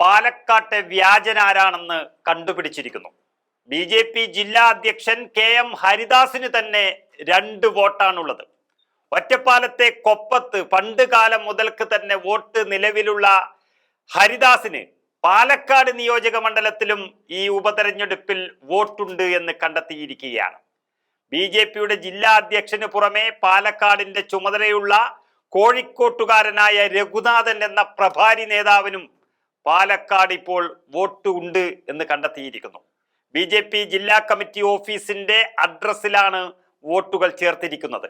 പാലക്കാട്ടെ വ്യാജനാരാണെന്ന് കണ്ടുപിടിച്ചിരിക്കുന്നു. ബി ജെ പി ജില്ലാ അധ്യക്ഷൻ കെ എം ഹരിദാസിന് തന്നെ രണ്ട് വോട്ടാണുള്ളത്. ഒറ്റപ്പാലത്തെ കൊപ്പത്ത് പണ്ട് കാലം മുതൽക്ക് തന്നെ വോട്ട് നിലവിലുള്ള ഹരിദാസിന് പാലക്കാട് നിയോജക മണ്ഡലത്തിലും ഈ ഉപതെരഞ്ഞെടുപ്പിൽ വോട്ടുണ്ട് എന്ന് കണ്ടെത്തിയിരിക്കുകയാണ്. ബി ജെ പിയുടെ ജില്ലാ അധ്യക്ഷന് പുറമെ പാലക്കാടിന്റെ ചുമതലയുള്ള കോഴിക്കോട്ടുകാരനായ രഘുനാഥൻ എന്ന പ്രഭാരി നേതാവിനും പാലക്കാട് ഇപ്പോൾ വോട്ട് ഉണ്ട് എന്ന് കണ്ടെത്തിയിരിക്കുന്നു. ബി ജെ പി ജില്ലാ കമ്മിറ്റി ഓഫീസിന്റെ അഡ്രസ്സിലാണ് വോട്ടുകൾ ചേർത്തിരിക്കുന്നത്.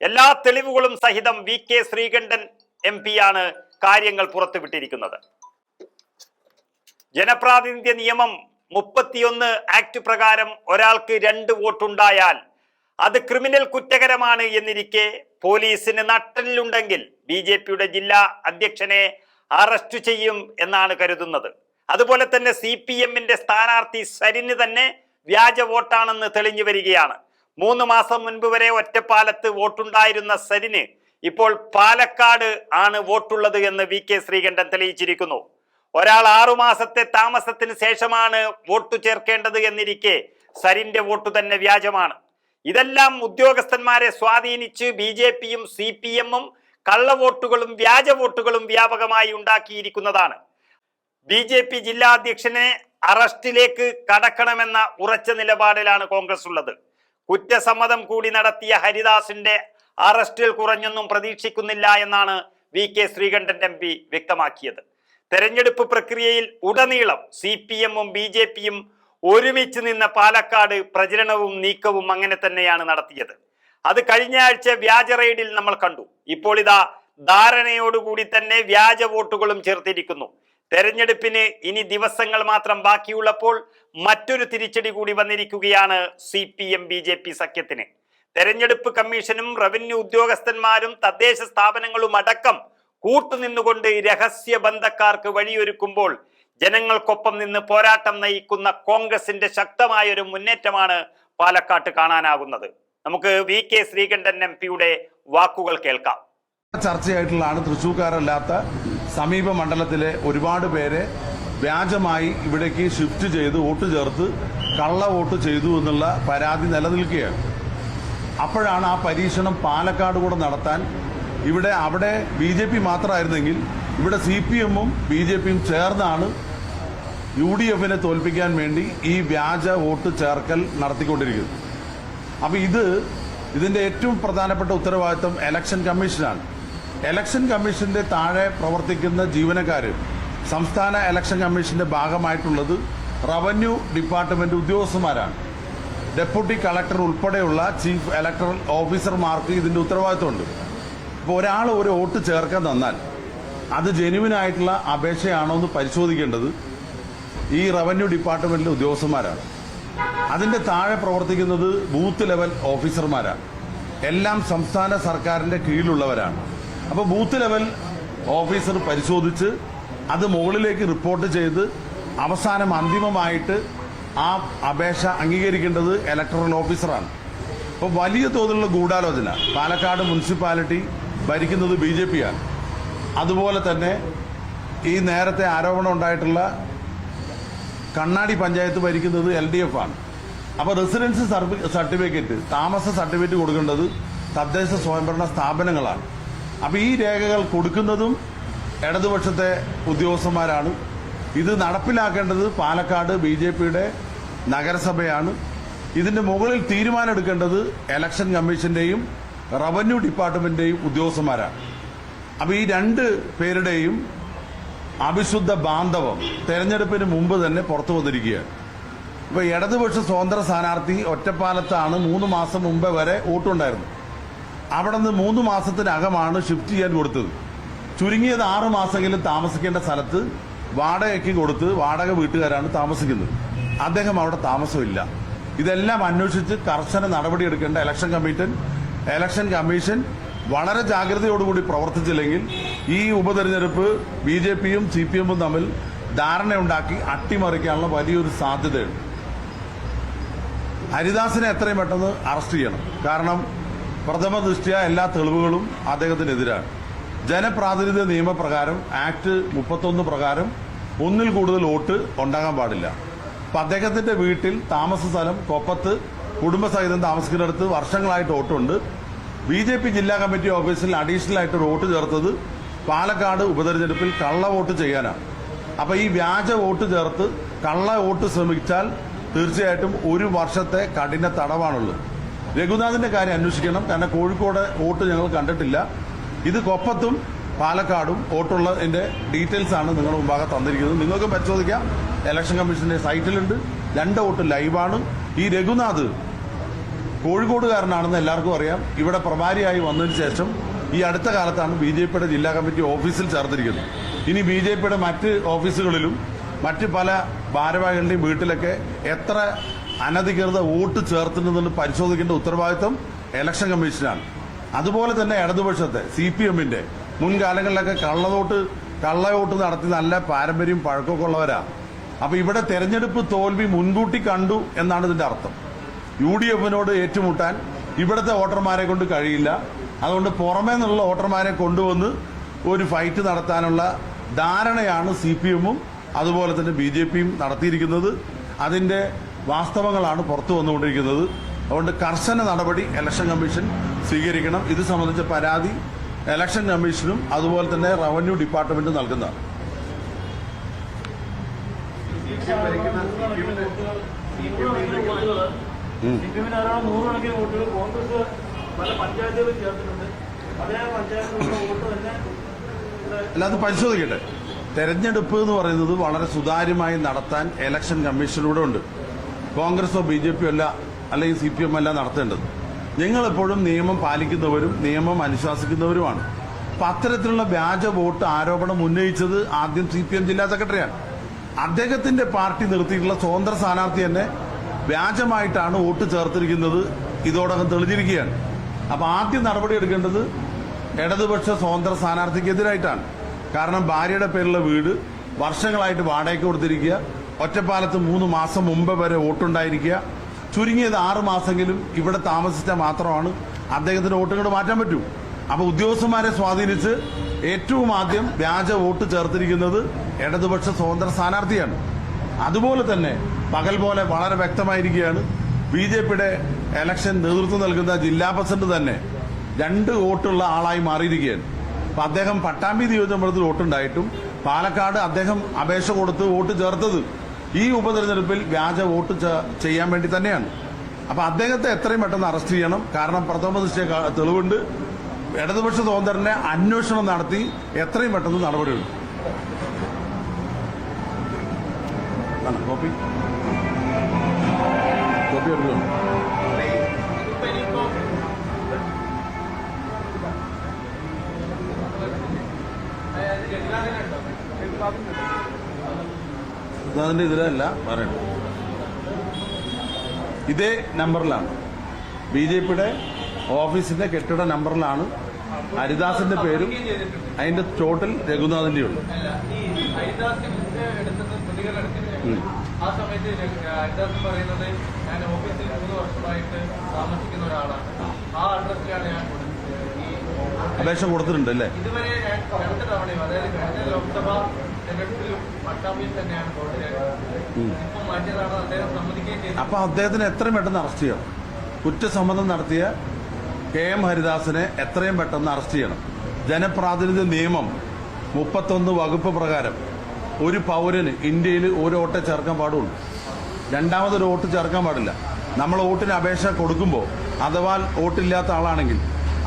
എല്ലാ തെളിവുകളും സഹിതം വി കെ ശ്രീകണ്ഠൻ എം ആണ് കാര്യങ്ങൾ പുറത്തുവിട്ടിരിക്കുന്നത്. ജനപ്രാതിനിധ്യ നിയമം മുപ്പത്തിയൊന്ന് ആക്ട് പ്രകാരം ഒരാൾക്ക് രണ്ട് വോട്ടുണ്ടായാൽ അത് ക്രിമിനൽ കുറ്റകരമാണ് എന്നിരിക്കെ പോലീസിന് നട്ടലിലുണ്ടെങ്കിൽ ബി ജെ പിയുടെ ജില്ലാ അധ്യക്ഷനെ അറസ്റ്റ് ചെയ്യും എന്നാണ് കരുതുന്നത്. അതുപോലെ തന്നെ സി പി എമ്മിന്റെ സ്ഥാനാർത്ഥി സരിന് തന്നെ വ്യാജ വോട്ടാണെന്ന് തെളിഞ്ഞു വരികയാണ്. മൂന്ന് മാസം മുൻപ് വരെ ഒറ്റപ്പാലത്ത് വോട്ടുണ്ടായിരുന്ന സരിന് ഇപ്പോൾ പാലക്കാട് ആണ് വോട്ടുള്ളത് എന്ന് വി കെ ശ്രീകണ്ഠൻ തെളിയിച്ചിരിക്കുന്നു. ഒരാൾ ആറുമാസത്തെ താമസത്തിന് ശേഷമാണ് വോട്ട് ചേർക്കേണ്ടത് എന്നിരിക്കെ സരിന്റെ വോട്ട് തന്നെ വ്യാജമാണ്. ഇതെല്ലാം ഉദ്യോഗസ്ഥന്മാരെ സ്വാധീനിച്ച് ബി ജെ പിയും സി പി എമ്മും കള്ളവോട്ടുകളും വ്യാജ വോട്ടുകളും വ്യാപകമായി ഉണ്ടാക്കിയിരിക്കുന്നതാണ്. ബി ജെ പി ജില്ലാ അധ്യക്ഷനെ അറസ്റ്റിലേക്ക് കടക്കണമെന്ന ഉറച്ച നിലപാടിലാണ് കോൺഗ്രസ് ഉള്ളത്. കുറ്റസമ്മതം കൂടി നടത്തിയ ഹരിദാസിന്റെ അറസ്റ്റിൽ കുറഞ്ഞൊന്നും പ്രതീക്ഷിക്കുന്നില്ല എന്നാണ് V K Sreekandan M P വ്യക്തമാക്കിയത്. തെരഞ്ഞെടുപ്പ് പ്രക്രിയയിൽ ഉടനീളം സി പി എമ്മും ബി ജെ പിയും ഒരുമിച്ച് നിന്ന പാലക്കാട് പ്രചരണവും നീക്കവും അങ്ങനെ തന്നെയാണ് നടത്തിയത്. അത് കഴിഞ്ഞ ആഴ്ച വ്യാജ റെയ്ഡിൽ നമ്മൾ കണ്ടു. ഇപ്പോൾ ഇതാ ധാരണയോടുകൂടി തന്നെ വ്യാജ വോട്ടുകളും ചേർത്തിരിക്കുന്നു. തെരഞ്ഞെടുപ്പിന് ഇനി ദിവസങ്ങൾ മാത്രം ബാക്കിയുള്ളപ്പോൾ മറ്റൊരു തിരിച്ചടി കൂടി വന്നിരിക്കുകയാണ് C P M B J P സഖ്യത്തിന്. തെരഞ്ഞെടുപ്പ് കമ്മീഷനും റവന്യൂ ഉദ്യോഗസ്ഥന്മാരും തദ്ദേശ സ്ഥാപനങ്ങളും അടക്കം കൂട്ടുനിന്നുകൊണ്ട് രഹസ്യ ബന്ധക്കാർക്ക് വഴിയൊരുക്കുമ്പോൾ ജനങ്ങൾക്കൊപ്പം നിന്ന് പോരാട്ടം നയിക്കുന്ന കോൺഗ്രസിന്റെ ശക്തമായ ഒരു മുന്നേറ്റമാണ് പാലക്കാട്ട് കാണാനാകുന്നത് നമുക്ക് വി കെ ശ്രീകണ്ഠൻ എം പിയുടെ വാക്കുകൾ കേൾക്കാം. ചർച്ചയായിട്ടുള്ളതാണ്. തൃശ്ശൂക്കാരല്ലാത്ത സമീപ മണ്ഡലത്തിലെ ഒരുപാട് പേരെ വ്യാജമായി ഇവിടേക്ക് ഷിഫ്റ്റ് ചെയ്ത് വോട്ട് ചേർത്ത് കള്ള വോട്ട് ചെയ്തു എന്നുള്ള പരാതി നിലനിൽക്കുകയാണ്. അപ്പോഴാണ് ആ പരീക്ഷണം പാലക്കാട് കൂടെ നടത്താൻ ഇവിടെ അവിടെ ബി ജെ പി മാത്രമായിരുന്നെങ്കിൽ ഇവിടെ സി പി എമ്മും ബി ജെ പിയും ചേർന്നാണ് യു ഡി എഫിനെ തോൽപ്പിക്കാൻ വേണ്ടി ഈ വ്യാജ വോട്ട് ചേർക്കൽ നടത്തിക്കൊണ്ടിരിക്കുന്നത്. അപ്പൊ ഇത് ഇതിന്റെ ഏറ്റവും പ്രധാനപ്പെട്ട ഉത്തരവാദിത്വം ഇലക്ഷൻ കമ്മീഷനാണ് ഇലക്ഷൻ കമ്മീഷന്റെ താഴെ പ്രവർത്തിക്കുന്ന ജീവനക്കാർ സംസ്ഥാന ഇലക്ഷൻ കമ്മീഷന്റെ ഭാഗമായിട്ടുള്ളത് റവന്യൂ ഡിപ്പാർട്ട്മെന്റ് ഉദ്യോഗസ്ഥന്മാരാണ്. ഡെപ്യൂട്ടി കളക്ടർ ഉൾപ്പെടെയുള്ള ചീഫ് ഇലക്ടറൽ ഓഫീസർമാർക്ക് ഇതിന്റെ ഉത്തരവാദിത്വമുണ്ട്. ഇപ്പോൾ ഒരാൾ ഒരു വോട്ട് ചേർക്കാൻ തന്നാൽ അത് ജെനുവിൻ ആയിട്ടുള്ള അപേക്ഷയാണോ എന്ന് പരിശോധിക്കേണ്ടത് ഈ റവന്യൂ ഡിപ്പാർട്ട്മെന്റിലെ ഉദ്യോഗസ്ഥന്മാരാണ്. അതിന്റെ താഴെ പ്രവർത്തിക്കുന്നത് ബൂത്ത് ലെവൽ ഓഫീസർമാരാണ് എല്ലാം സംസ്ഥാന സർക്കാരിന്റെ കീഴിലുള്ളവരാണ്. അപ്പോൾ ബൂത്ത് ലെവൽ ഓഫീസർ പരിശോധിച്ച് അത് മുകളിലേക്ക് റിപ്പോർട്ട് ചെയ്ത് അവസാനം അന്തിമമായിട്ട് ആ അപേക്ഷ അംഗീകരിക്കേണ്ടത് ഇലക്ടറൽ ഓഫീസറാണ് അപ്പോൾ വലിയ തോതിലുള്ള ഗൂഢാലോചന. പാലക്കാട് മുനിസിപ്പാലിറ്റി ഭരിക്കുന്നത് ബി ജെ പിയാണ് അതുപോലെ തന്നെ ഈ നേരത്തെ ആരോപണം ഉണ്ടായിട്ടുള്ള കണ്ണാടി പഞ്ചായത്ത് ഭരിക്കുന്നത് എൽ ഡി എഫ് ആണ്. അപ്പോൾ റെസിഡൻസ് സർട്ടിഫിക്കറ്റ് താമസ സർട്ടിഫിക്കറ്റ് കൊടുക്കേണ്ടത് തദ്ദേശ സ്വയംഭരണ സ്ഥാപനങ്ങളാണ്. അപ്പോൾ ഈ രേഖകൾ കൊടുക്കുന്നതും ഇടതുപക്ഷത്തെ ഉദ്യോഗസ്ഥന്മാരാണ്. ഇത് നടപ്പിലാക്കേണ്ടത് പാലക്കാട് ബി ജെ പിയുടെ നഗരസഭയാണ്. ഇതിന്റെ മുകളിൽ തീരുമാനമെടുക്കേണ്ടത് ഇലക്ഷൻ കമ്മീഷന്റെയും റവന്യൂ ഡിപ്പാർട്ട്മെന്റിന്റെയും ഉദ്യോഗസ്ഥന്മാരാണ്. അപ്പോൾ ഈ രണ്ട് പേരുടെയും അവിശുദ്ധ ബാന്ധവം തെരഞ്ഞെടുപ്പിന് മുമ്പ് തന്നെ പുറത്തു വന്നിരിക്കുകയാണ്. ഇപ്പൊ ഇടതുപക്ഷ സ്വതന്ത്ര സ്ഥാനാർത്ഥി ഒറ്റപ്പാലത്താണ് മൂന്ന് മാസം മുമ്പേ വരെ വോട്ടുണ്ടായിരുന്നു. അവിടെ നിന്ന് മൂന്ന് മാസത്തിനകമാണ് ഷിഫ്റ്റ് ചെയ്യാൻ കൊടുത്തത്. ചുരുങ്ങിയത് ആറ് മാസമെങ്കിലും താമസിക്കേണ്ട സ്ഥലത്ത് വാടകയ്ക്ക് കൊടുത്ത് വാടക വീട്ടുകാരാണ് താമസിക്കുന്നത്. അദ്ദേഹം അവിടെ താമസമില്ല. ഇതെല്ലാം അന്വേഷിച്ച് കർശന നടപടിയെടുക്കേണ്ട ഇലക്ഷൻ കമ്മീഷൻ ഇലക്ഷൻ കമ്മീഷൻ വളരെ ജാഗ്രതയോടുകൂടി പ്രവർത്തിച്ചില്ലെങ്കിൽ ഈ ഉപതെരഞ്ഞെടുപ്പ് ബി ജെ പിയും സി പി എമ്മും തമ്മിൽ ധാരണയുണ്ടാക്കി അട്ടിമറിക്കാനുള്ള വലിയൊരു സാധ്യതയുണ്ട്. ഹരിദാസിനെ എത്രയും പെട്ടെന്ന് അറസ്റ്റ് ചെയ്യണം. കാരണം പ്രഥമ ദൃഷ്ടിയ എല്ലാ തെളിവുകളും അദ്ദേഹത്തിനെതിരാണ്. ജനപ്രാതിനിധ്യ നിയമപ്രകാരം ആക്ട് മുപ്പത്തൊന്ന് പ്രകാരം ഒന്നിൽ കൂടുതൽ വോട്ട് ഉണ്ടാകാൻ പാടില്ല. അപ്പൊ അദ്ദേഹത്തിന്റെ വീട്ടിൽ താമസ സ്ഥലം കൊപ്പത്ത് കുടുംബസഹിതം താമസിക്കുന്നിടത്ത് വർഷങ്ങളായിട്ട് വോട്ടുണ്ട്. ബി ജെ പി ജില്ലാ കമ്മിറ്റി ഓഫീസിൽ അഡീഷണൽ ആയിട്ട് വോട്ട് ചേർത്തത് പാലക്കാട് ഉപതെരഞ്ഞെടുപ്പിൽ കള്ള വോട്ട് ചെയ്യാനാണ്. അപ്പൊ ഈ വ്യാജ വോട്ട് ചേർത്ത് കള്ള വോട്ട് ശ്രമിച്ചാൽ തീർച്ചയായിട്ടും ഒരു വർഷത്തെ കഠിന തടവാണുള്ളത്. രഘുനാഥിന്റെ കാര്യം അന്വേഷിക്കണം. കാരണം കോഴിക്കോട് വോട്ട് ഞങ്ങൾ കണ്ടിട്ടില്ല. ഇത് കൊപ്പത്തും പാലക്കാടും വോട്ടുള്ളതിന്റെ ഡീറ്റെയിൽസ് ആണ് നിങ്ങളുടെ മുമ്പാകെ തന്നിരിക്കുന്നത്. നിങ്ങൾക്ക് പരിശോധിക്കാം. ഇലക്ഷൻ കമ്മീഷന്റെ സൈറ്റിലുണ്ട്. രണ്ട് വോട്ട് ലൈവാണ്. ഈ രഘുനാഥ് കോഴിക്കോടുകാരനാണെന്ന് എല്ലാവർക്കും അറിയാം. ഇവിടെ പ്രഭാരിയായി വന്നതിന് ശേഷം ഈ അടുത്ത കാലത്താണ് ബി ജെ പിയുടെ ജില്ലാ കമ്മിറ്റി ഓഫീസിൽ ചേർത്തിരിക്കുന്നത്. ഇനി ബി ജെ പിയുടെ മറ്റ് ഓഫീസുകളിലും മറ്റ് പല ഭാരവാഹികളുടെയും വീട്ടിലൊക്കെ എത്ര അനധികൃത വോട്ട് ചേർത്തുന്നതെന്ന് പരിശോധിക്കേണ്ട ഉത്തരവാദിത്വം ഇലക്ഷൻ കമ്മീഷനാണ്. അതുപോലെ തന്നെ ഇടതുപക്ഷത്തെ സി പി എമ്മിന്റെ മുൻകാലങ്ങളിലൊക്കെ കള്ളവോട്ട് കള്ളവോട്ട് നടത്തി നല്ല പാരമ്പര്യം പഴക്കമൊക്കെ ഉള്ളവരാ. അപ്പൊ ഇവിടെ തെരഞ്ഞെടുപ്പ് തോൽവി മുൻകൂട്ടി കണ്ടു എന്നാണ് ഇതിന്റെ അർത്ഥം. യു ഡി എഫിനോട് ഏറ്റുമുട്ടാൻ ഇവിടുത്തെ വോട്ടർമാരെ കൊണ്ട് കഴിയില്ല. അതുകൊണ്ട് പുറമേ നിന്നുള്ള വോട്ടർമാരെ കൊണ്ടുവന്ന് ഒരു ഫൈറ്റ് നടത്താനുള്ള ധാരണയാണ് സി പി എമ്മും അതുപോലെ തന്നെ ബി ജെ പിയും നടത്തിയിരിക്കുന്നത് അതിന്റെ വാസ്തവങ്ങളാണ് പുറത്തു വന്നുകൊണ്ടിരിക്കുന്നത്. അതുകൊണ്ട് കർശന നടപടി ഇലക്ഷൻ കമ്മീഷൻ സ്വീകരിക്കണം. ഇത് സംബന്ധിച്ച പരാതി ഇലക്ഷൻ കമ്മീഷനും അതുപോലെ തന്നെ റവന്യൂ ഡിപ്പാർട്ട്മെന്റും നൽകുന്നതാണ്. അല്ല അത് പരിശോധിക്കട്ടെ. തെരഞ്ഞെടുപ്പ് എന്ന് പറയുന്നത് വളരെ സുതാര്യമായി നടത്താൻ ഇലക്ഷൻ കമ്മീഷനിലൂടെ ഉണ്ട്. കോൺഗ്രസോ ബി ജെ പിയോ അല്ല അല്ലെങ്കിൽ സി പി എം അല്ല നടത്തേണ്ടത്. നിങ്ങൾ എപ്പോഴും നിയമം പാലിക്കുന്നവരും നിയമം അനുശാസിക്കുന്നവരുമാണ്. അപ്പൊ അത്തരത്തിലുള്ള വ്യാജ വോട്ട് ആരോപണം ഉന്നയിച്ചത് ആദ്യം സി പി എം ജില്ലാ സെക്രട്ടറിയാണ്. അദ്ദേഹത്തിന്റെ പാർട്ടി നിർത്തിയിട്ടുള്ള സ്വതന്ത്ര സ്ഥാനാർത്ഥി തന്നെ വ്യാജമായിട്ടാണ് വോട്ട് ചേർത്തിരിക്കുന്നത്. ഇതോടകം തെളിഞ്ഞിരിക്കുകയാണ്. അപ്പൊ ആദ്യം നടപടി എടുക്കേണ്ടത് ഇടതുപക്ഷ സ്വതന്ത്ര സ്ഥാനാർത്ഥിക്കെതിരായിട്ടാണ്. കാരണം ഭാര്യയുടെ പേരിലുള്ള വീട് വർഷങ്ങളായിട്ട് വാടകയ്ക്ക് കൊടുത്തിരിക്കുക. ഒറ്റപ്പാലത്ത് മൂന്ന് മാസം മുമ്പ് വരെ വോട്ടുണ്ടായിരിക്കുക. ചുരുങ്ങിയത് ആറ് മാസമെങ്കിലും ഇവിടെ താമസിച്ചാൽ മാത്രമാണ് അദ്ദേഹത്തിന്റെ വോട്ടുകൾ മാറ്റാൻ പറ്റൂ. അപ്പൊ ഉദ്യോഗസ്ഥന്മാരെ സ്വാധീനിച്ച് ഏറ്റവും ആദ്യം വ്യാജ വോട്ട് ചേർത്തിരിക്കുന്നത് ഇടതുപക്ഷ സ്വതന്ത്ര സ്ഥാനാർത്ഥിയാണ്. അതുപോലെ തന്നെ പകൽ പോലെ വളരെ വ്യക്തമായിരിക്കുകയാണ് ബി ജെ പിയുടെ എലക്ഷൻ നേതൃത്വം നൽകുന്ന ജില്ലാ പ്രസിഡന്റ് തന്നെ രണ്ട് വോട്ടുള്ള ആളായി മാറിയിരിക്കുകയാണ്. അപ്പൊ അദ്ദേഹം പട്ടാമ്പി നിയോജകമണ്ഡലത്തിൽ വോട്ടുണ്ടായിട്ടും പാലക്കാട് അദ്ദേഹം അപേക്ഷ കൊടുത്ത് വോട്ട് ചേർത്തത് ഈ ഉപതെരഞ്ഞെടുപ്പിൽ വ്യാജ വോട്ട് ചെയ്യാൻ വേണ്ടി തന്നെയാണ്. അപ്പൊ അദ്ദേഹത്തെ എത്രയും പെട്ടെന്ന് അറസ്റ്റ് ചെയ്യണം. കാരണം പ്രഥമ ദൃശ്യ തെളിവുണ്ട്. ഇടതുപക്ഷ സ്വതന്ത്രനെ അന്വേഷണം നടത്തി എത്രയും പെട്ടെന്ന് നടപടിയെടുക്കും. കോപ്പി. കോപ്പി എടുക്കണം അതിന്റെ ഇതിലല്ല പറയണം ഇതേ നമ്പറിലാണ്. ബി ജെ പിയുടെ ഓഫീസിന്റെ കെട്ടിട നമ്പറിലാണ് ഹരിദാസിന്റെ പേരും അതിന്റെ ചോട്ടിൽ രഘുനാഥിന്റെ എടുത്തില്ലേ? ആ സമയത്ത് പറയുന്നത് ഞാൻ ഓഫീസിൽ വർഷമായിട്ട് ഒരാളാണ് ആ. ഞാൻ അപേക്ഷ കൊടുത്തിട്ടുണ്ട് അല്ലേ ഇതുവരെ ഞാൻ തവണയും അതായത് കഴിഞ്ഞ ലോക്സഭാ തെരഞ്ഞെടുപ്പിലും പട്ടാമ്പിയിൽ തന്നെയാണ് ഇപ്പം മാറ്റിയതാണ് അദ്ദേഹം സമ്മതിക്കുകയും അപ്പൊ അദ്ദേഹത്തിന് എത്രയും പെട്ടെന്ന് അറസ്റ്റ് ചെയ്യണം? കുറ്റസമ്മതം നടത്തിയ കെ എം ഹരിദാസിനെ എത്രയും പെട്ടെന്ന് അറസ്റ്റ് ചെയ്യണം. ജനപ്രാതിനിധ്യ നിയമം മുപ്പത്തൊന്ന് വകുപ്പ് പ്രകാരം ഒരു പൗരന് ഇന്ത്യയിൽ ഒരു വോട്ട് ചേർക്കാൻ പാടുള്ളൂ. രണ്ടാമതൊരു വോട്ട് ചേർക്കാൻ പാടില്ല. നമ്മൾ വോട്ടിന് അപേക്ഷ കൊടുക്കുമ്പോൾ അഥവാ വോട്ടില്ലാത്ത ആളാണെങ്കിൽ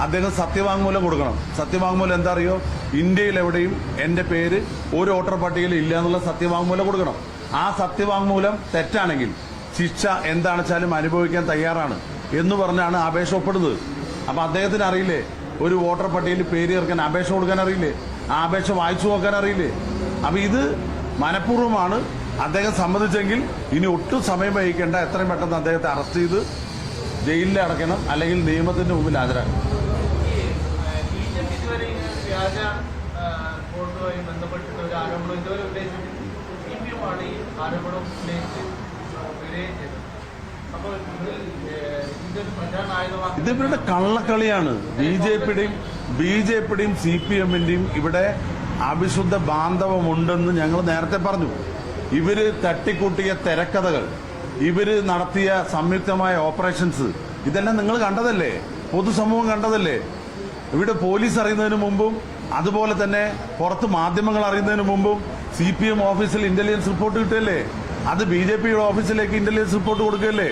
അദ്ദേഹം സത്യവാങ്മൂലം കൊടുക്കണം. സത്യവാങ്മൂലം എന്താ അറിയോ ഇന്ത്യയിൽ എവിടെയും എന്റെ പേര് ഒരു വോട്ടർ പട്ടികയിൽ ഇല്ല എന്നുള്ള സത്യവാങ്മൂലം കൊടുക്കണം. ആ സത്യവാങ്മൂലം തെറ്റാണെങ്കിൽ ശിക്ഷ എന്താണെന്ന് വെച്ചാലും അനുഭവിക്കാൻ തയ്യാറാണ് എന്ന് പറഞ്ഞാണ് അപേക്ഷ ഒപ്പിടുന്നത്. അപ്പൊ അദ്ദേഹത്തിന് അറിയില്ലേ? ഒരു വോട്ടർ പട്ടികയിൽ പേര് ചേർക്കാൻ അപേക്ഷ കൊടുക്കാൻ അറിയില്ലേ? ആ അപേക്ഷ വായിച്ചു നോക്കാൻ അറിയില്ലേ? അപ്പൊ ഇത് മനഃപൂർവമാണ് അദ്ദേഹം സമ്മതിച്ചെങ്കിൽ ഇനി ഒട്ടും സമയം വഹിക്കേണ്ട എത്രയും പെട്ടെന്ന് അദ്ദേഹത്തെ അറസ്റ്റ് ചെയ്ത് ജയിലിൽ അടയ്ക്കണം അല്ലെങ്കിൽ നിയമത്തിന്റെ മുമ്പിൽ ഹാജരാക്കണം ബി ജെ പി ഇതുവരെ ഇങ്ങനെ ഒരു വ്യാജ വോട്ടുമായി ബന്ധപ്പെട്ടിട്ട് ഒരു ആരോപണം ഇതുവരെ ഉന്നയിച്ചിട്ടില്ല. സി പി എം ആണ് ഈ ആരോപണം ഉന്നയിച്ച് വരികയും ചെയ്തത് അപ്പോൾ ഇതിൽ ഏ, ഇതിന്റെ ഒരു പ്രധാന ആയുധമാക്കി ഇത് ഇവരുടെ കള്ളക്കളിയാണ്. ബി ജെ പിയുടെയും ബി ജെ പിയുടെയും സി പി എമ്മിന്റെയും ഇവിടെ അവിശുദ്ധ ബാന്ധവമുണ്ടെന്ന് ഞങ്ങൾ നേരത്തെ പറഞ്ഞു. ഇവർ തട്ടിക്കൂട്ടിയ തിരക്കഥകൾ ഇവർ നടത്തിയ സംയുക്തമായ ഓപ്പറേഷൻസ് ഇതെല്ലാം നിങ്ങൾ കണ്ടതല്ലേ? പൊതുസമൂഹം കണ്ടതല്ലേ? ഇവിടെ പോലീസ് അറിയുന്നതിന് മുമ്പും അതുപോലെ തന്നെ പുറത്ത് മാധ്യമങ്ങൾ അറിയുന്നതിന് മുമ്പും സി പി എം ഓഫീസിൽ ഇന്റലിജൻസ് റിപ്പോർട്ട് കിട്ടുകയല്ലേ അത് ബി ജെ പിയുടെ ഓഫീസിലേക്ക് ഇന്റലിജൻസ് റിപ്പോർട്ട് കൊടുക്കുകയല്ലേ?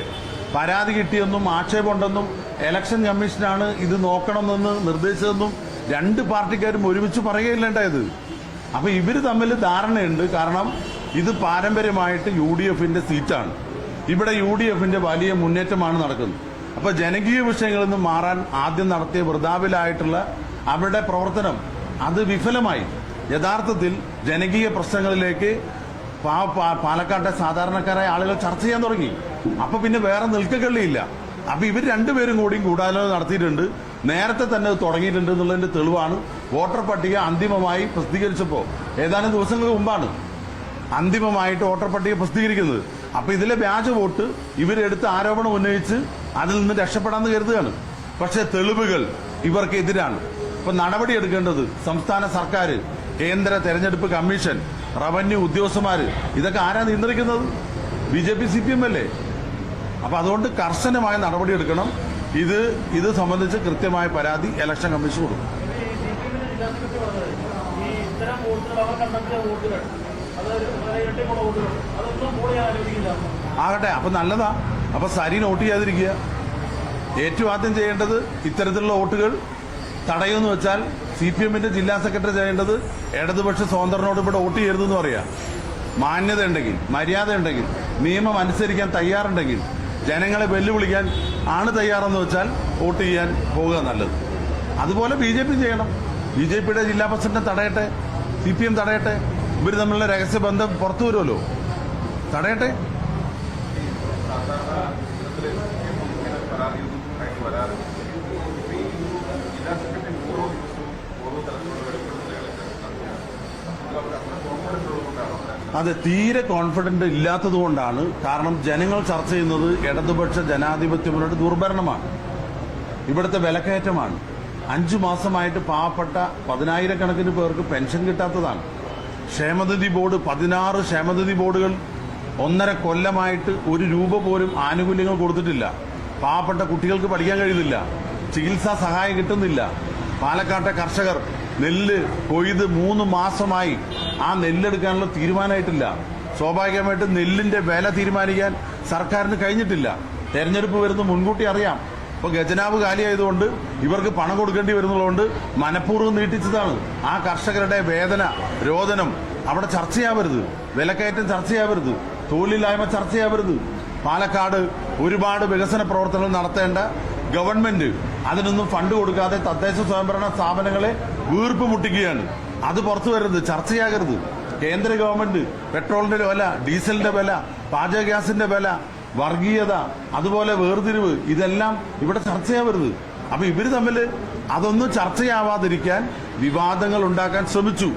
പരാതി കിട്ടിയെന്നും ആക്ഷേപമുണ്ടെന്നും ഇലക്ഷൻ കമ്മീഷനാണ് ഇത് നോക്കണമെന്ന് നിർദ്ദേശിച്ചതെന്നും രണ്ട് പാർട്ടിക്കാരും ഒരുമിച്ച് പറയുകയില്ലേണ്ടത് ഉണ്ടായത് അപ്പൊ ഇവർ തമ്മിൽ ധാരണയുണ്ട്. കാരണം ഇത് പാരമ്പര്യമായിട്ട് യു ഡി എഫിന്റെ സീറ്റാണ് ഇവിടെ യു ഡി എഫിന്റെ വലിയ മുന്നേറ്റമാണ് നടക്കുന്നത്. അപ്പൊ ജനകീയ വിഷയങ്ങളിൽ നിന്ന് മാറാൻ ആദ്യം നടത്തിയ വൃതാവിലായിട്ടുള്ള അവരുടെ പ്രവർത്തനം അത് വിഫലമായി. യഥാർത്ഥത്തിൽ ജനകീയ പ്രശ്നങ്ങളിലേക്ക് പാലക്കാട്ടെ സാധാരണക്കാരായ ആളുകൾ ചർച്ച ചെയ്യാൻ തുടങ്ങി. അപ്പൊ പിന്നെ വേറെ നിൽക്കക്കള്ളിയില്ല. അപ്പൊ ഇവർ രണ്ടുപേരും കൂടിയും കൂടാലോ നടത്തിയിട്ടുണ്ട്. നേരത്തെ തന്നെ തുടങ്ങിയിട്ടുണ്ട് എന്നുള്ളതിന്റെ തെളിവാണ്. വോട്ടർ പട്ടിക അന്തിമമായി പ്രസിദ്ധീകരിച്ചപ്പോൾ ഏതാനും ദിവസങ്ങൾക്ക് മുമ്പാണ് അന്തിമമായിട്ട് വോട്ടർ പട്ടിക പ്രസിദ്ധീകരിക്കുന്നത്. അപ്പൊ ഇതിലെ വ്യാജ വോട്ട് ഇവരെടുത്ത് ആരോപണം ഉന്നയിച്ച് അതിൽ നിന്ന് രക്ഷപ്പെടാമെന്ന് കരുതുകയാണ്. പക്ഷെ തെളിവുകൾ ഇവർക്കെതിരാണ്. ഇപ്പൊ നടപടി എടുക്കേണ്ടത് സംസ്ഥാന സർക്കാർ കേന്ദ്ര തെരഞ്ഞെടുപ്പ് കമ്മീഷൻ റവന്യൂ ഉദ്യോഗസ്ഥന്മാര്. ഇതൊക്കെ ആരാ നിയന്ത്രിക്കുന്നത്? B J P C P M അല്ലേ? അപ്പൊ അതുകൊണ്ട് കർശനമായ നടപടി എടുക്കണം. ഇത് ഇത് സംബന്ധിച്ച് കൃത്യമായ പരാതി ഇലക്ഷൻ കമ്മീഷൻ കൊടുക്കും. ആകട്ടെ അപ്പൊ നല്ലതാ. അപ്പൊ സരി നോട്ട് ചെയ്യാതിരിക്കുക. ഏറ്റവും ആദ്യം ചെയ്യേണ്ടത് ഇത്തരത്തിലുള്ള വോട്ടുകൾ തടയുമെന്ന് വെച്ചാൽ സി പി എമ്മിന്റെ ജില്ലാ സെക്രട്ടറി ചെയ്യേണ്ടത് ഇടതുപക്ഷ സ്വതന്ത്രനോട് ഇവിടെ വോട്ട് ചെയ്യരുതെന്ന് പറയാം. മാന്യത ഉണ്ടെങ്കിൽ മര്യാദ ഉണ്ടെങ്കിൽ നിയമം അനുസരിക്കാൻ തയ്യാറുണ്ടെങ്കിൽ ജനങ്ങളെ വെല്ലുവിളിക്കാൻ ആണ് തയ്യാറെന്ന് വെച്ചാൽ വോട്ട് ചെയ്യാൻ പോവുക നല്ലത്. അതുപോലെ ബി ജെ പി ചെയ്യണം. ബി ജെ പിയുടെ ജില്ലാ പ്രസിഡന്റ് തടയട്ടെ സി പി എം തടയട്ടെ. ഇവർ തമ്മിലുള്ള രഹസ്യബന്ധം പുറത്തു വരുമല്ലോ. തടയട്ടെ. അതെ തീരെ കോൺഫിഡന്റ് ഇല്ലാത്തത് കൊണ്ടാണ്. കാരണം ജനങ്ങൾ ചർച്ച ചെയ്യുന്നത് ഇടതുപക്ഷ ജനാധിപത്യ മുന്നോട്ട് ദുർഭരണമാണ്. ഇവിടുത്തെ വിലക്കയറ്റമാണ്. അഞ്ചു മാസമായിട്ട് പാവപ്പെട്ട പതിനായിരക്കണക്കിന് പേർക്ക് പെൻഷൻ കിട്ടാത്തതാണ്. ക്ഷേമനിധി ബോർഡ് പതിനാറ് ക്ഷേമനിധി ബോർഡുകൾ ഒന്നര കൊല്ലമായിട്ട് ഒരു രൂപ പോലും ആനുകൂല്യങ്ങൾ കൊടുത്തിട്ടില്ല. പാവപ്പെട്ട കുട്ടികൾക്ക് പഠിക്കാൻ കഴിയുന്നില്ല. ചികിത്സാ സഹായം കിട്ടുന്നില്ല. പാലക്കാട്ടെ കർഷകർ നെല്ല് കൊയ്ത് മൂന്ന് മാസമായി ആ നെല്ലെടുക്കാനുള്ള തീരുമാനമായിട്ടില്ല. സ്വാഭാവികമായിട്ട് നെല്ലിന്റെ വില തീരുമാനിക്കാൻ സർക്കാരിന് കഴിഞ്ഞിട്ടില്ല. തെരഞ്ഞെടുപ്പ് വരുന്ന മുൻകൂട്ടി അറിയാം. ഇപ്പൊ ഖജനാവ് കാലിയായതുകൊണ്ട് ഇവർക്ക് പണം കൊടുക്കേണ്ടി വരുന്നതുകൊണ്ട് മനഃപൂർവം നീട്ടിച്ചതാണ്. ആ കർഷകരുടെ വേദന രോദനം അവിടെ ചർച്ചയാവരുത്. വിലക്കയറ്റം ചർച്ചയാവരുത്. തൊഴിലില്ലായ്മ ചർച്ചയാവരുത്. പാലക്കാട് ഒരുപാട് വികസന പ്രവർത്തനങ്ങൾ നടത്തേണ്ട ഗവൺമെന്റ് അതിനൊന്നും ഫണ്ട് കൊടുക്കാതെ തദ്ദേശ സ്വയംഭരണ സ്ഥാപനങ്ങളെ വീർപ്പ് മുട്ടിക്കുകയാണ്. അത് പുറത്തു വരരുത് ചർച്ചയാകരുത്. കേന്ദ്ര ഗവൺമെന്റ് പെട്രോളിന്റെ വില ഡീസലിന്റെ വില പാചക ഗ്യാസിന്റെ വില വർഗീയത അതുപോലെ വേർതിരിവ് ഇതെല്ലാം ഇവിടെ ചർച്ചയാവരുത്. അപ്പൊ ഇവർ തമ്മിൽ അതൊന്നും ചർച്ചയാവാതിരിക്കാൻ വിവാദങ്ങൾ ഉണ്ടാക്കാൻ ശ്രമിച്ചു.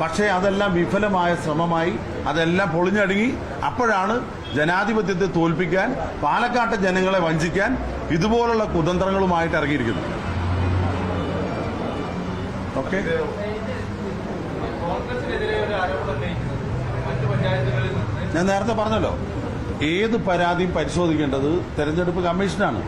പക്ഷേ അതെല്ലാം വിഫലമായ ശ്രമമായി അതെല്ലാം പൊളിഞ്ഞടുങ്ങി. അപ്പോഴാണ് ജനാധിപത്യത്തെ തോൽപ്പിക്കാൻ പാലക്കാട്ടെ ജനങ്ങളെ വഞ്ചിക്കാൻ ഇതുപോലുള്ള കുതന്ത്രങ്ങളുമായിട്ട് ഇറങ്ങിയിരിക്കുന്നത്. ഓക്കെ? ഞാൻ നേരത്തെ പറഞ്ഞല്ലോ ഏത് പരാതിയും പരിശോധിക്കേണ്ടത് തെരഞ്ഞെടുപ്പ് കമ്മീഷനാണ്.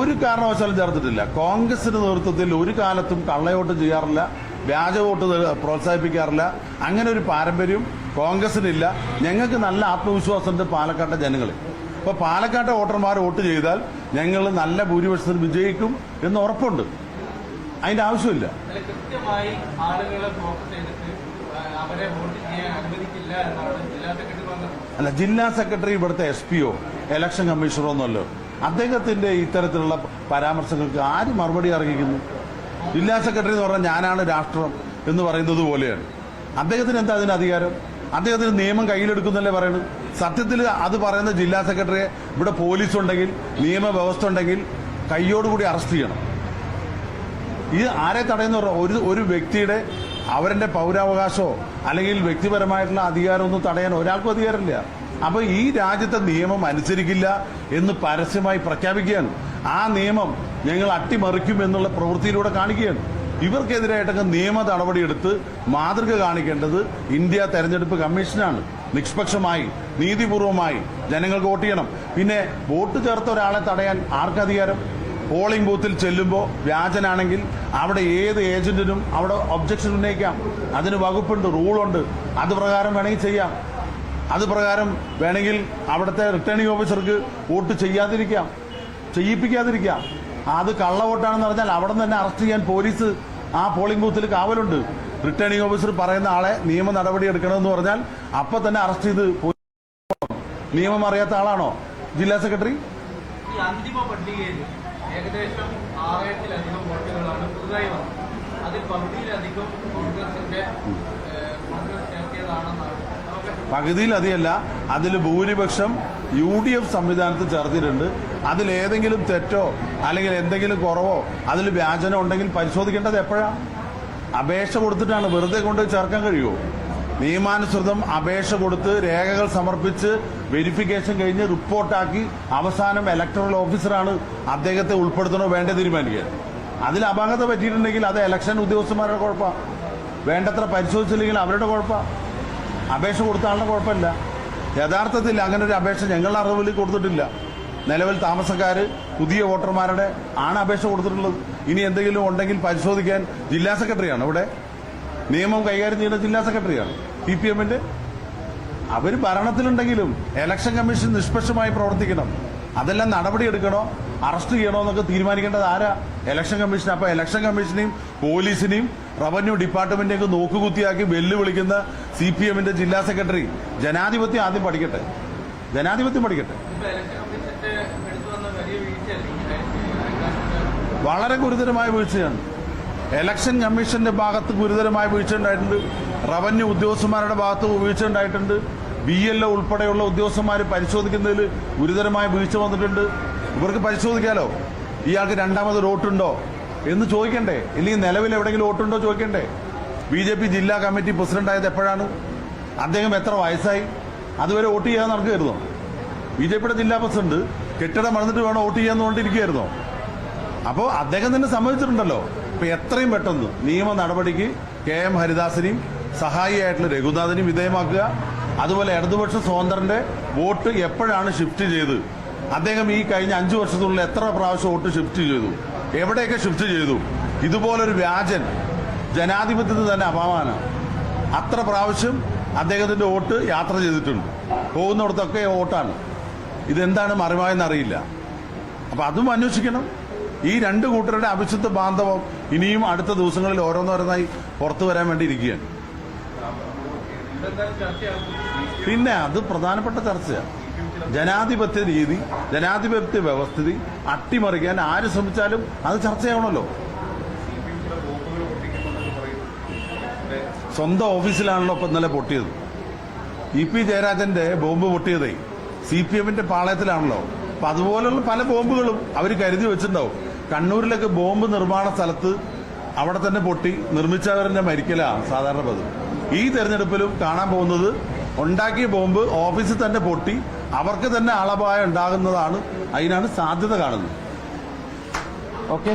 ഒരു കാരണവശാലും ചേർത്തിട്ടില്ല. കോൺഗ്രസിന്റെ നേതൃത്വത്തിൽ ഒരു കാലത്തും കള്ളയോട്ട് ചെയ്യാറില്ല. വ്യാജ വോട്ട് പ്രോത്സാഹിപ്പിക്കാറില്ല. അങ്ങനെ ഒരു പാരമ്പര്യം കോൺഗ്രസിനില്ല. ഞങ്ങൾക്ക് നല്ല ആത്മവിശ്വാസമുണ്ട് പാലക്കാട്ടെ ജനങ്ങളിൽ അപ്പോൾ പാലക്കാട്ടെ വോട്ടർമാർ വോട്ട് ചെയ്താൽ ഞങ്ങൾ നല്ല ഭൂരിപക്ഷത്തിൽ വിജയിക്കും എന്ന് ഉറപ്പുണ്ട്. അതിന്റെ ആവശ്യമില്ല. അതിൽ കൃത്യമായി ആളുകളെ ഫോക്കസ് ചെയ്തിട്ട് അവരെ വോട്ട് ചെയ്യാൻ അനുവദിക്കില്ല എന്നാണ് ജില്ലാ സെക്രട്ടറി പറഞ്ഞത്. അല്ല ജില്ലാ സെക്രട്ടറി ഇവിടുത്തെ എസ് പിയോ ഇലക്ഷൻ കമ്മീഷണറോ ഒന്നുമല്ലോ. അദ്ദേഹത്തിന്റെ ഇത്തരത്തിലുള്ള പരാമർശങ്ങൾക്ക് ആര് മറുപടി അറിയിക്കുന്നു ജില്ലാ സെക്രട്ടറി എന്ന് പറഞ്ഞാൽ ഞാനാണ് രാഷ്ട്രം എന്ന് പറയുന്നത് പോലെയാണ്. അദ്ദേഹത്തിന് എന്താ അതിന് അധികാരം? അദ്ദേഹത്തിന് നിയമം കയ്യിലെടുക്കുന്നല്ലേ പറയുന്നത് സത്യത്തിൽ അത് പറയുന്ന ജില്ലാ സെക്രട്ടറിയെ ഇവിടെ പോലീസ് ഉണ്ടെങ്കിൽ നിയമവ്യവസ്ഥ ഉണ്ടെങ്കിൽ കയ്യോടുകൂടി അറസ്റ്റ് ചെയ്യണം. ഇത് ആരെ തടയുന്ന ഒരു ഒരു വ്യക്തിയുടെ അവരുടെ പൗരാവകാശമോ അല്ലെങ്കിൽ വ്യക്തിപരമായിട്ടുള്ള അധികാരമൊന്നും തടയാൻ ഒരാൾക്കും അധികാരമില്ല. അപ്പോൾ ഈ രാജ്യത്തെ നിയമം അനുസരിക്കില്ല എന്ന് പരസ്യമായി പ്രഖ്യാപിക്കുകയാണ്. ആ നിയമം ഞങ്ങൾ അട്ടിമറിക്കും എന്നുള്ള പ്രവൃത്തിയിലൂടെ കാണിക്കുകയാണ്. ഇവർക്കെതിരായിട്ടൊക്കെ നിയമ നടപടിയെടുത്ത് മാതൃക കാണിക്കേണ്ടത് ഇന്ത്യ തെരഞ്ഞെടുപ്പ് കമ്മീഷനാണ്. നിഷ്പക്ഷമായി നീതിപൂർവമായി ജനങ്ങൾക്ക് വോട്ട് ചെയ്യണം. പിന്നെ വോട്ട് ചേർത്ത ഒരാളെ തടയാൻ ആർക്കധികാരം പോളിംഗ് ബൂത്തിൽ ചെല്ലുമ്പോൾ വ്യാജനാണെങ്കിൽ അവിടെ ഏത് ഏജന്റിനും അവിടെ ഒബ്ജക്ഷൻ ഉന്നയിക്കാം. അതിന് വകുപ്പുണ്ട് റൂളുണ്ട്. അത് പ്രകാരം വേണമെങ്കിൽ ചെയ്യാം. അത് പ്രകാരം വേണമെങ്കിൽ അവിടുത്തെ റിട്ടേണിംഗ് ഓഫീസർക്ക് വോട്ട് ചെയ്യാതിരിക്കാം. ചെയ്യിപ്പിക്കാതിരിക്കാം. അത് കള്ളവോട്ടാണെന്ന് പറഞ്ഞാൽ അവിടെ നിന്ന് തന്നെ അറസ്റ്റ് ചെയ്യാൻ പോലീസ് ആ പോളിംഗ് ബൂത്തിൽ കാവലുണ്ട്. റിട്ടേണിംഗ് ഓഫീസർ പറയുന്ന ആളെ നിയമ നടപടി എടുക്കണമെന്ന് പറഞ്ഞാൽ അപ്പൊ തന്നെ അറസ്റ്റ് ചെയ്ത് നിയമം അറിയാത്ത ആളാണോ? ജില്ലാ സെക്രട്ടറി? അന്തിമ പട്ടികയിൽ ഏകദേശം ആറായിരത്തിലധികം വോട്ടുകളാണ് പുതുതായി വന്നത്. അതിൽ പകുതിയിലധികം കോൺഗ്രസിന്റെ കോൺഗ്രസ് ചേർത്തിയതാണെന്നാണ് നമുക്ക് അതിയല്ല അതിൽ ഭൂരിപക്ഷം യു ഡി എഫ് സംവിധാനത്തിൽ ചേർത്തിട്ടുണ്ട്. അതിലേതെങ്കിലും തെറ്റോ അല്ലെങ്കിൽ എന്തെങ്കിലും കുറവോ അതിൽ വ്യാജനോ ഉണ്ടെങ്കിൽ പരിശോധിക്കേണ്ടത് എപ്പോഴാണ് അപേക്ഷ കൊടുത്തിട്ടാണ്. വെറുതെ കൊണ്ട് ചേർക്കാൻ കഴിയുമോ? നിയമാനുസൃതം അപേക്ഷ കൊടുത്ത് രേഖകൾ സമർപ്പിച്ച് വെരിഫിക്കേഷൻ കഴിഞ്ഞ് റിപ്പോർട്ടാക്കി അവസാനം ഇലക്ടറൽ ഓഫീസറാണ് അദ്ദേഹത്തെ ഉൾപ്പെടുത്തണോ വേണ്ട തീരുമാനിക്കുക അതിൽ അപാകത പറ്റിയിട്ടുണ്ടെങ്കിൽ അത് ഇലക്ഷൻ ഉദ്യോഗസ്ഥന്മാരുടെ കുഴപ്പമാണ് വേണ്ടത്ര പരിശോധിച്ചില്ലെങ്കിൽ അവരുടെ കുഴപ്പമാണ് അപേക്ഷ കൊടുത്ത ആളുടെ കുഴപ്പമില്ല. യഥാർത്ഥത്തിൽ അങ്ങനെ ഒരു അപേക്ഷ ഞങ്ങളുടെ അറിവിൽ കൊടുത്തിട്ടില്ല. നിലവിൽ താമസക്കാർ പുതിയ വോട്ടർമാരുടെ ആണ് അപേക്ഷ കൊടുത്തിട്ടുള്ളത്. ഇനി എന്തെങ്കിലും ഉണ്ടെങ്കിൽ പരിശോധിക്കാൻ ജില്ലാ സെക്രട്ടറിയാണ് ഇവിടെ. നിയമം കൈകാര്യം ചെയ്യുന്ന ജില്ലാ സെക്രട്ടറിയാണ്. സി പി എമ്മിന്റെ. അവർ ഭരണത്തിലുണ്ടെങ്കിലും ഇലക്ഷൻ കമ്മീഷൻ നിഷ്പക്ഷമായി പ്രവർത്തിക്കണം. അതെല്ലാം നടപടിയെടുക്കണോ? അറസ്റ്റ് ചെയ്യണമെന്നൊക്കെ തീരുമാനിക്കേണ്ടത് ആരാ? ഇലക്ഷൻ കമ്മീഷൻ അപ്പൊ ഇലക്ഷൻ കമ്മീഷനെയും പോലീസിനെയും റവന്യൂ ഡിപ്പാർട്ട്മെന്റിനെയൊക്കെ നോക്കുകുത്തിയാക്കി വെല്ലുവിളിക്കുന്ന സി പി എമ്മിന്റെ ജില്ലാ സെക്രട്ടറി ജനാധിപത്യം ആദ്യം പഠിക്കട്ടെ. ജനാധിപത്യം പഠിക്കട്ടെ. വളരെ ഗുരുതരമായ വീഴ്ചയാണ്. ഇലക്ഷൻ കമ്മീഷന്റെ ഭാഗത്ത് ഗുരുതരമായ വീഴ്ച ഉണ്ടായിട്ടുണ്ട്. റവന്യൂ ഉദ്യോഗസ്ഥന്മാരുടെ ഭാഗത്ത് വീഴ്ച ഉണ്ടായിട്ടുണ്ട്. ബി എൽ ഒ ഉൾപ്പെടെയുള്ള ഉദ്യോഗസ്ഥന്മാർ പരിശോധിക്കുന്നതിൽ ഗുരുതരമായ വീഴ്ച വന്നിട്ടുണ്ട്. ഇവർക്ക് പരിശോധിക്കാലോ? ഇയാൾക്ക് രണ്ടാമത് വോട്ടുണ്ടോ? എന്ന് ചോദിക്കണ്ടേ? ഇല്ലെങ്കിൽ നിലവിൽ എവിടെയെങ്കിലും വോട്ടുണ്ടോ ചോദിക്കണ്ടേ? ബി ജെ പി ജില്ലാ കമ്മിറ്റി പ്രസിഡന്റ് ആയത് എപ്പോഴാണ്? അദ്ദേഹം എത്ര വയസ്സായി? അതുവരെ വോട്ട് ചെയ്യാൻ നടക്കുകയായിരുന്നോ ബി ജെ പിയുടെ ജില്ലാ പ്രസിഡന്റ് കെട്ടിടം വളർന്നിട്ട് വേണം വോട്ട് ചെയ്യാന്ന് കൊണ്ടിരിക്കുകയായിരുന്നോ അപ്പോൾ അദ്ദേഹം തന്നെ സമ്മതിച്ചിട്ടുണ്ടല്ലോ. ഇപ്പൊ എത്രയും പെട്ടെന്ന് നിയമ നടപടിക്ക് കെ എം ഹരിദാസിനെയും സഹായിയായിട്ടുള്ള രഘുനാഥനെയും വിധേയമാക്കുക. അതുപോലെ ഇടതുപക്ഷ സ്വതന്ത്രന്റെ വോട്ട് എപ്പോഴാണ് ഷിഫ്റ്റ് ചെയ്ത് അദ്ദേഹം ഈ കഴിഞ്ഞ അഞ്ചു വർഷത്തിനുള്ളിൽ എത്ര പ്രാവശ്യം വോട്ട് ഷിഫ്റ്റ് ചെയ്തു? എവിടെയൊക്കെ ഷിഫ്റ്റ് ചെയ്തു? ഇതുപോലൊരു വ്യാജൻ ജനാധിപത്യത്തിന് തന്നെ അപമാനം. അത്ര പ്രാവശ്യം അദ്ദേഹത്തിന്റെ വോട്ട് യാത്ര ചെയ്തിട്ടുണ്ട്. പോകുന്നിടത്തൊക്കെ വോട്ടാണ്. ഇതെന്താണ് മറിമായെന്ന് അറിയില്ല. അപ്പൊ അതും അന്വേഷിക്കണം. ഈ രണ്ട് കൂട്ടരുടെ അവിശുദ്ധ ബാന്ധവം ഇനിയും അടുത്ത ദിവസങ്ങളിൽ ഓരോന്നോരോന്നായി പുറത്തു വരാൻ വേണ്ടി ഇരിക്കുകയാണ്. പിന്നെ അത് പ്രധാനപ്പെട്ട ചർച്ചയാണ്. ജനാധിപത്യ രീതി ജനാധിപത്യ വ്യവസ്ഥിതി അട്ടിമറിക്കാൻ ആര് ശ്രമിച്ചാലും അത് ചർച്ചയാവണമല്ലോ സ്വന്തം ഓഫീസിലാണല്ലോ ഇപ്പം ഇന്നലെ പൊട്ടിയത്. ഇ പി ജയരാജന്റെ ബോംബ് പൊട്ടിയതേ സി പി എമ്മിന്റെ പാളയത്തിലാണല്ലോ. അപ്പൊ അതുപോലുള്ള പല ബോംബുകളും അവർ കരുതി വെച്ചിട്ടുണ്ടാവും. കണ്ണൂരിലൊക്കെ ബോംബ് നിർമ്മാണ സ്ഥലത്ത് അവിടെ തന്നെ പൊട്ടി നിർമ്മിച്ചവരുടെ മരിക്കലാണ് സാധാരണ പതിവ്. ഈ തെരഞ്ഞെടുപ്പിലും കാണാൻ പോകുന്നത് ഉണ്ടാക്കിയ ബോംബ് ഓഫീസിൽ തന്നെ പൊട്ടി അവർക്ക് തന്നെ ആളപായം ഉണ്ടാകുന്നതാണ് അതിനാണ് സാധ്യത കാണുന്നത്. ഓക്കെ